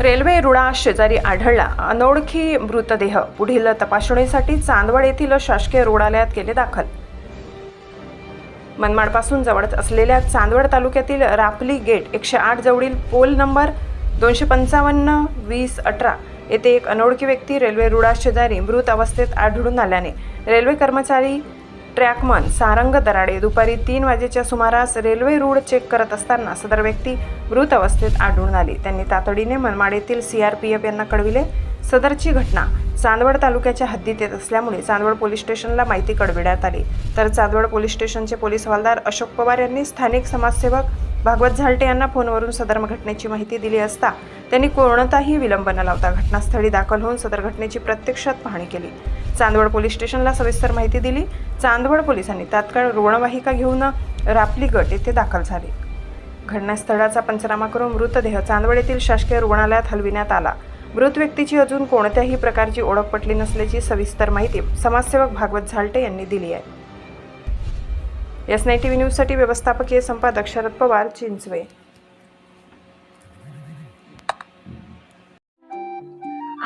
Railway रुळा शेजारी आढळला. अनोळखी मृतदेह पुढील तपासणीसाठी चांदवड येथील शासकीय रुग्णालयात केले दाखल. मनमाडपासून जवळच असलेल्या चांदवड तालुक्यातील रापली गेट एकशे आठ जवळील पोल नंबर दोनशे पंचावन्न वीस अठरा येथे एक अनोळखी व्यक्ती रेल्वे रुळा शेजारी मृत अवस्थेत आढळून आल्याने रेल्वे कर्मचारी ट्रॅकमन सारंग दराडे दुपारी तीन वाजेच्या सुमारास रेल्वे रूळ चेक करत असताना सदर व्यक्ती मृत अवस्थेत आढळून आली. त्यांनी तातडीने मनमाड येथील सीआरपीएफ यांना कळविले. सदरची घटना चांदवड तालुक्याच्या हद्दीत येत असल्यामुळे चांदवड पोलीस स्टेशनला माहिती कळविण्यात आली. तर चांदवड पोलीस स्टेशनचे पोलीस हवालदार अशोक पवार यांनी स्थानिक समाजसेवक भागवत झालटे यांना फोनवरून सदर घटनेची माहिती दिली असता त्यांनी कोणताही विलंब न लावता. घटनास्थळी दाखल होऊन सदर घटनेची प्रत्यक्षात पाहणी केली. चांदवड पोलीस स्टेशनला सविस्तर माहिती दिली. चांदवड पोलिसांनी तात्काळ रुग्णवाहिका घेऊन रापली गट येथे दाखल झाले. घटनास्थळाचा पंचनामा करून मृतदेह चांदवड येथील शासकीय रुग्णालयात हलविण्यात आला. मृत व्यक्तीची अजून कोणत्याही प्रकारची ओळख पटली नसल्याची सविस्तर माहिती समाजसेवक भागवत झालटे यांनी दिली आहे. एस नाईन टी व्ही न्यूजसाठी व्यवस्थापकीय संपादक शरद पवार चिंचवे.